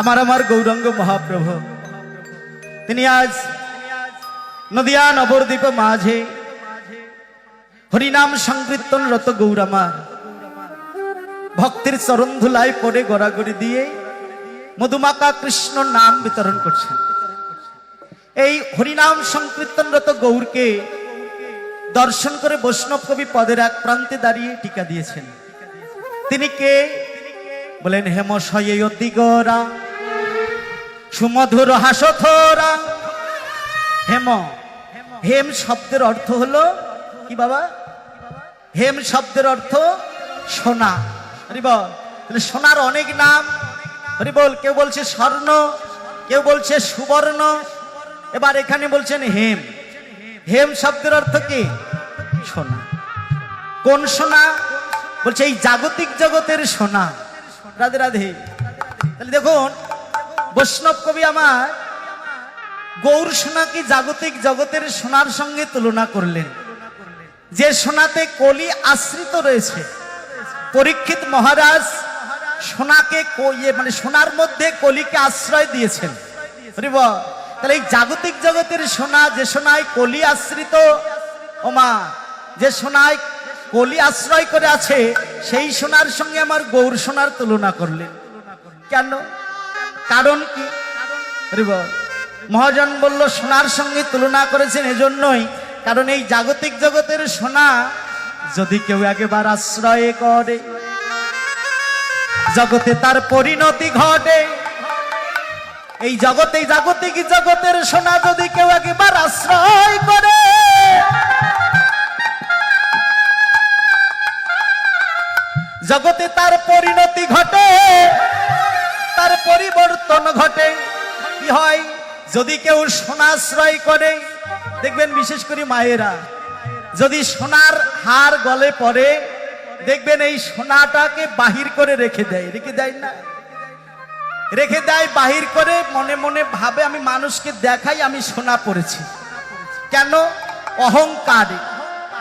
আমার আমার গৌরঙ্গ মহাপ্রভু, তিনি আজ নদিয়া নবদ্বীপ মাঝে হরিনাম সংকীর্তনরত গৌরামা। ভক্তির চরণ ধুলাই পরে গড়াগড়ি দিয়ে মধুমাকা কৃষ্ণ নাম বিতরণ করছেন। এই হরিনাম সংকীর্তনরত গৌরকে দর্শন করে বৈষ্ণব কবি পদের এক প্রান্তে দাঁড়িয়ে টিকা দিয়েছেন। তিনি কে? বলেন হেম দিগরা সুমধুর হাসথরা। হেম। হেম শব্দের অর্থ হলো কি বাবা? হেম শব্দের অর্থ সোনা। হরি বল সোনার অনেক নাম। হরি বল, কেউ বলছে স্বর্ণ, কেউ বলছে সুবর্ণ। এবার এখানে বলছেন হেম। হেম শব্দের অর্থ কি? সোনা। কোন সোনা? বলছে, এই জাগতিক জগতের সোনা। রাধে রাধে। তাহলে দেখুন, বৈষ্ণব কবি আমার গৌর সোনাকে জাগতিক জগতের সোনার সঙ্গে তুলনা করলেন? যে সোনাতে কলি আশ্রিত রয়েছে, পরীক্ষিত মহারাজ সোনাকে ইয়ে মানে সোনার মধ্যে কলিকে আশ্রয় দিয়েছেন। তাহলে এই জাগতিক জগতের সোনা, যে সোনায় কলি আশ্রিত, ওমা, যে সোনায় কলি আশ্রয় করে আছে, সেই সোনার সঙ্গে আমার গৌর সোনার তুলনা করলেন। কেন? কারণ কি? মহাজন বলল, সোনার সঙ্গে তুলনা করেছেন এজন্যই, কারণ এই জাগতিক জগতের সোনা যদি কেউ একবার আশ্রয় করে, জগতে তার পরিণতি ঘটে। এই জগতে জাগতিক জগতের সোনা যদি কেউ একবার আশ্রয় করে জগতে তার পরিণতি ঘটে, তার পরিবর্তন ঘটে। কি হয়? যদি কেউ সোনাশ্রয় করে, দেখবেন বিশেষ করে মায়েরা, যদি সোনার হার গলে পড়ে, দেখবেন এই সোনাটাকে বাহির করে রেখে দেয়। রেখে দেয় না। রেখে দেয়, বাহির করে মনে মনে ভাবে, আমি মানুষকে দেখাই আমি সোনা পড়েছি কেন? অহংকার।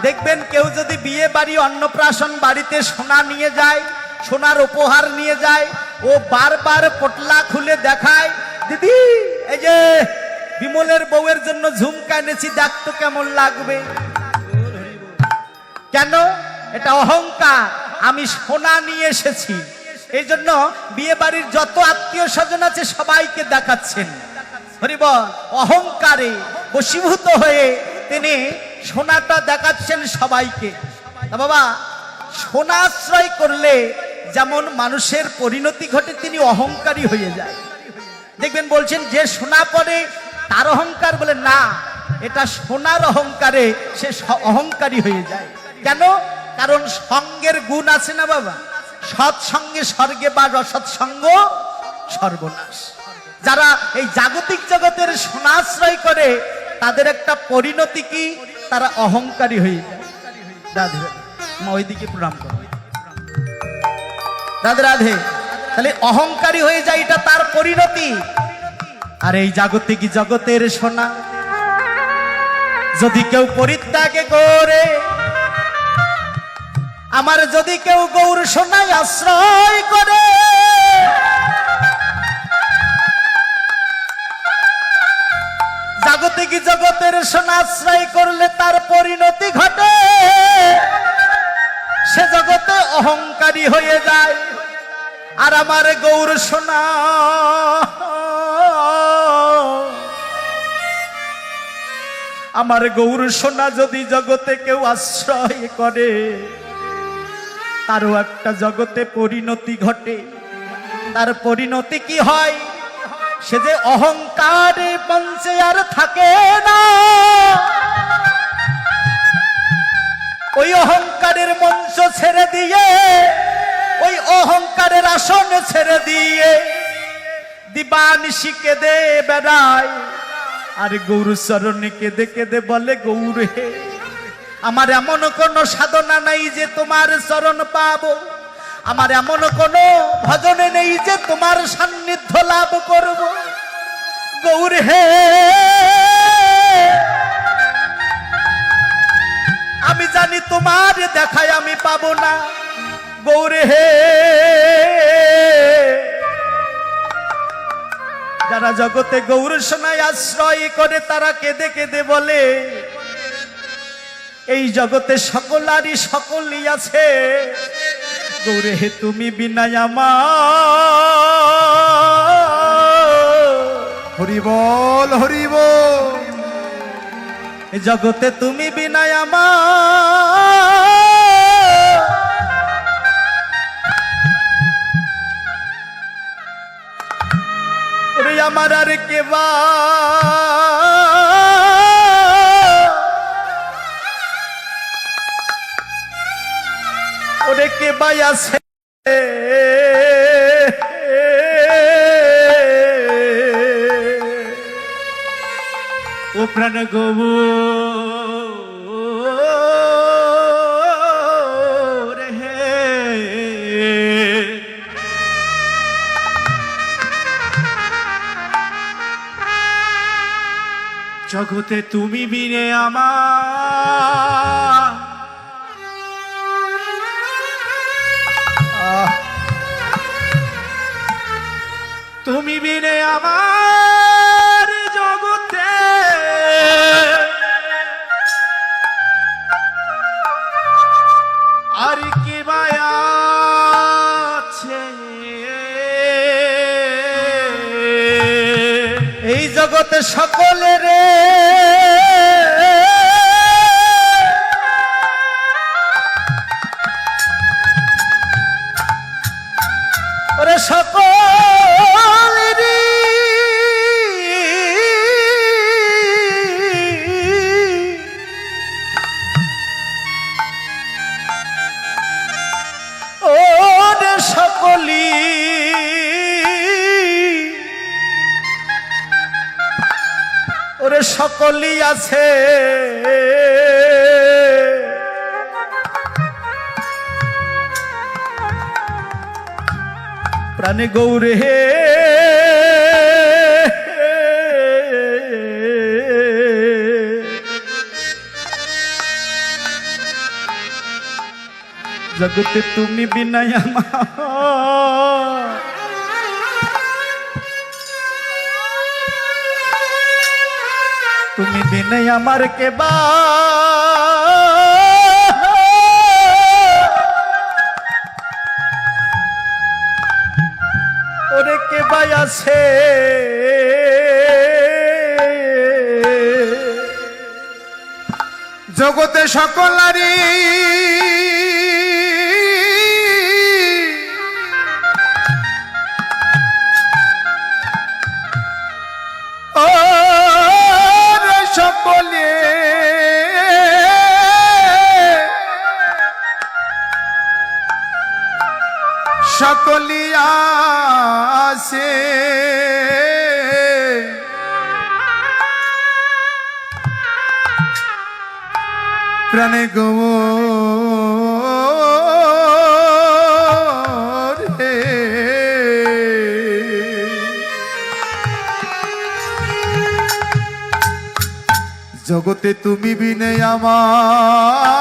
দেখবেন কেউ যদি বিয়ে বাড়ি, অন্নপ্রাশন বাড়িতে সোনা নিয়ে যায়, সোনার উপহার নিয়ে যায়, ও বারবার পটলা খুলে দেখায়, দিদি, এই যে বিমলের বউয়ের জন্য ঝুমকা এনেছি দেখতো কেমন লাগবে। কেন? এটা অহংকার। আমি সোনা নিয়ে এসেছি। এই জন্য বিয়ে বাড়ির যত আত্মীয় স্বজন আছে, সবাইকে দেখাচ্ছেন। হরিবল, অহংকারে বশীভূত হয়ে তিনি সোনাটা দেখাচ্ছেন সবাইকে। তা বাবা সোনাশ্রয় করলে যেমন মানুষের পরিণতি ঘটে, তিনি অহংকারী হয়ে যায়। দেখবেন বলছেন, যে সোনা পরে তার অহংকার বলে, না, এটা সোনার অহংকারে সে অহংকারী হয়ে যায়। কেন? কারণ সঙ্গের গুণ আছে না বাবা। সৎসঙ্গে স্বর্গে বা অসৎসঙ্গ সর্বনাশ। যারা এই জাগতিক জগতের সোনাশ্রয় করে, তাদের একটা পরিণতি কি? তারা অহংকারী হয়ে রাধে, মা ওইদিকে প্রণাম করো। রাধে রাধে, তাহলে অহংকারী হয়ে যায় এটা তার পরিণতি। আর এই জাগতিক জগতের সোনা, যদি কেউ পরিত্যাগে করে, আমার যদি কেউ গৌর সোনায় আশ্রয় করে জাগতিক জগতের সোনা আশ্রয় করলে তার পরিণতি ঘটে। সে জগতে অহংকারী হয়ে যায়। আর আমার গৌর সোনা, আমার গৌর সোনা যদি জগতে কেউ আশ্রয় করে, তারও একটা জগতে পরিণতি ঘটে। তার পরিণতি কি হয়? সে যে অহংকারে পঞ্চে আর থাকে না। ওই অহংকারের মঞ্চ ছেড়ে দিয়ে, ওই অহংকারের আসন ছেড়ে দিয়ে দিবানিশি কেঁদে বেড়ায়। আর গৌর চরণে কেঁদে কেঁদে বলে, গৌর হে, আমার এমন কোনো সাধনা নাই যে তোমার চরণ পাবো। আমার এমন কোন ভজনে নেই যে তোমার সান্নিধ্য লাভ করব। গৌর হে, আমি জানি তোমার দেখায় আমি পাব না। গৌর হে, যারা জগতে গৌর সোনায় আশ্রয় করে তারা কেঁদে কেঁদে বলে, এই জগতে সকল আরই সকলই আছে। গৌরে, তুমি বিনায় আমার। হরি বল হরি বল। এ জগতে তুমি বিনায় আমার। আমার আর কে কে বাই আছে। ও প্রাণ গৌ হে। জগতে তুমি বিনে আমার তুমি বিনে আমার ওরে সকলি আছে। প্রাণে গৌরে হে। জগতে তুমি বিনায় আমার। তুমি দিনে আমার কে বা? কে বাই আছে? জগতে সকলারি গোর হে। জগতে তুমি বিনে আমার।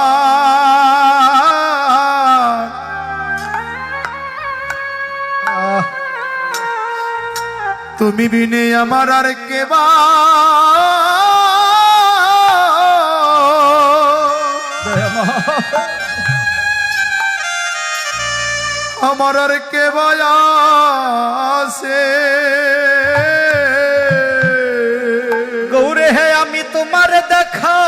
তুমি বিনে আমার আর কেবা আমার আর কে আছে গৌরে হে আমি তোমার দেখা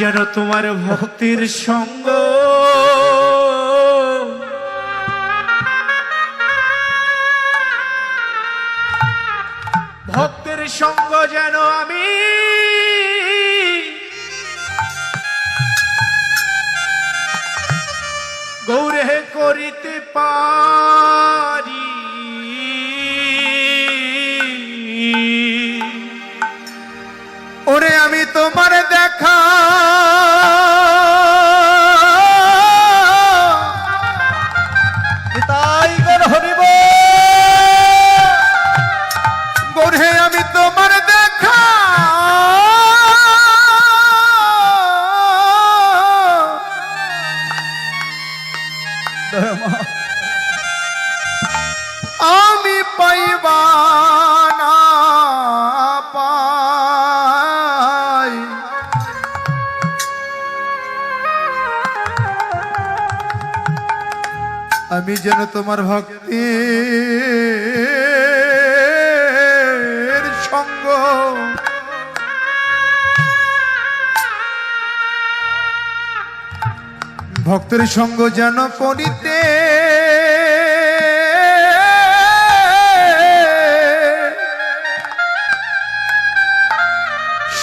যেন তোমার ভক্তির সঙ্গ। ভক্তের সঙ্গ যেন আমি গৌরে করিতে পারি। ওরে আমি তোমার দেখা তোমার ভক্তি সঙ্গ। ভক্তের সঙ্গ যেন করিতে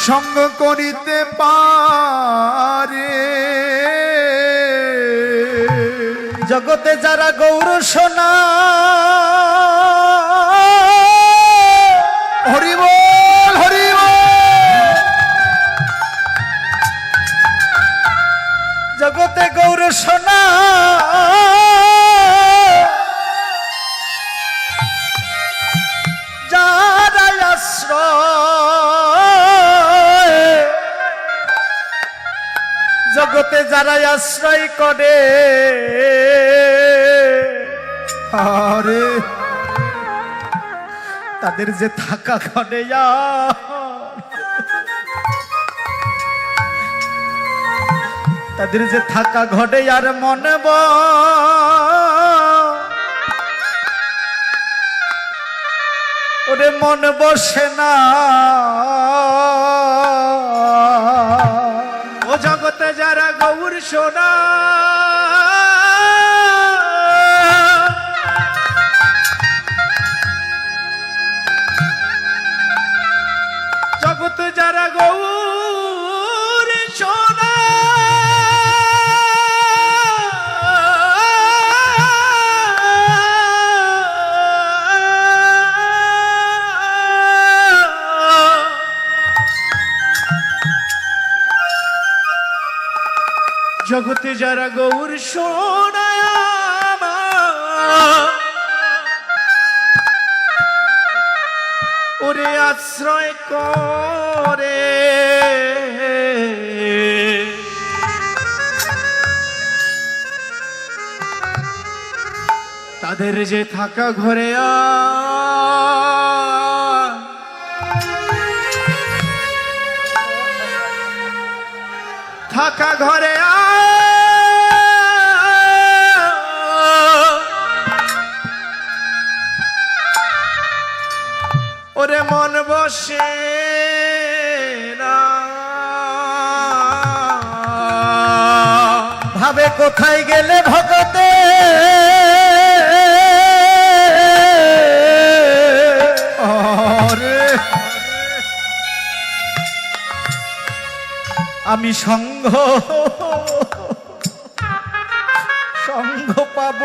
সঙ্গ করিতে পারে। জগতে যারা গৌর সোনা হরিবল হরিবল জগতে গৌর সোনা আশ্রয় করে। আরে, তাদের যে থাকা ঘরে তাদের যে থাকা ঘটে আর মনে ব ওরে মন বসে না। সোনা জগতে যারা গৌর সোনায় ওরে আশ্রয় করে। তাদের যে থাকা ঘরে আ থাকা ঘরে ওরে মন বসে ভাবে কোথায় গেলে ভগতে? আমি সঙ্গ সঙ্গ। পাব।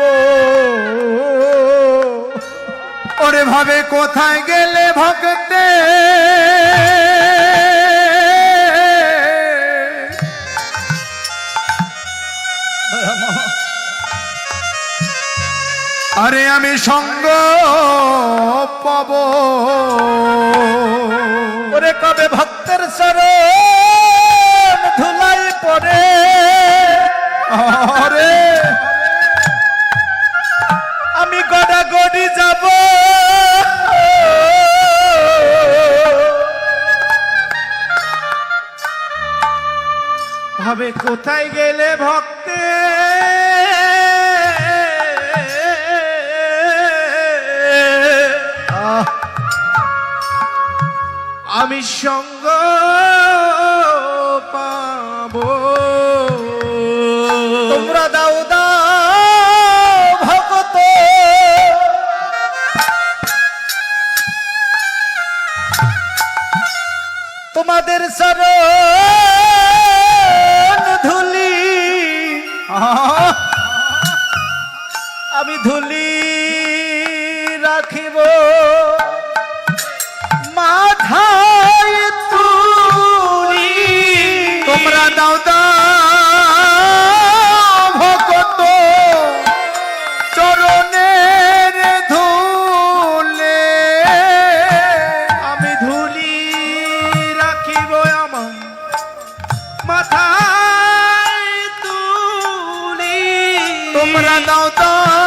ওরে ভাবে কোথায় গেলে ভক্তে? আরে আমি সঙ্গ পাব। ধুলাই পড়ে আমি গড়া গড়ি যাব। ভাবে কোথায় গেলে ভক্তে? আমি সঙ্গ তোমাদের সর ধুলি। আমি ধুলি দাও তো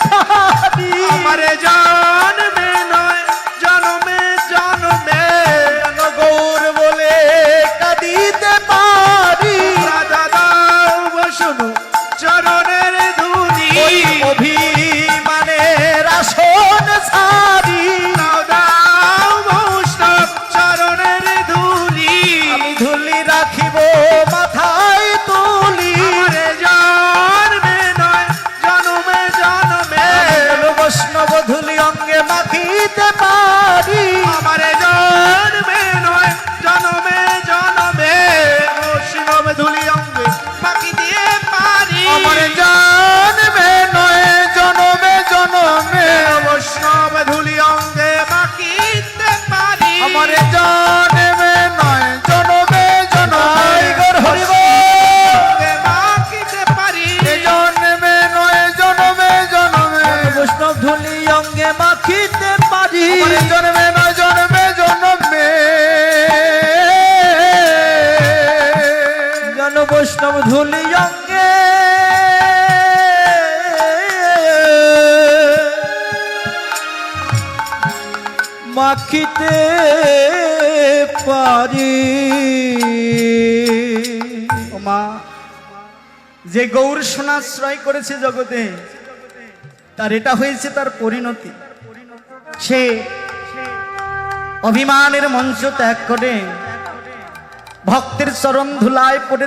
ছাড়ি আমারে বৈষ্ণব ধুলি অঙ্গে। মাখিতে পারি। মা, যে গৌর সোনাশ্রয় করেছে জগতে, তার এটা হয়েছে তার পরিণতি। সে অভিমানের মঞ্চ ত্যাগ করে, ভক্তের চরণ ধুলায় পড়ে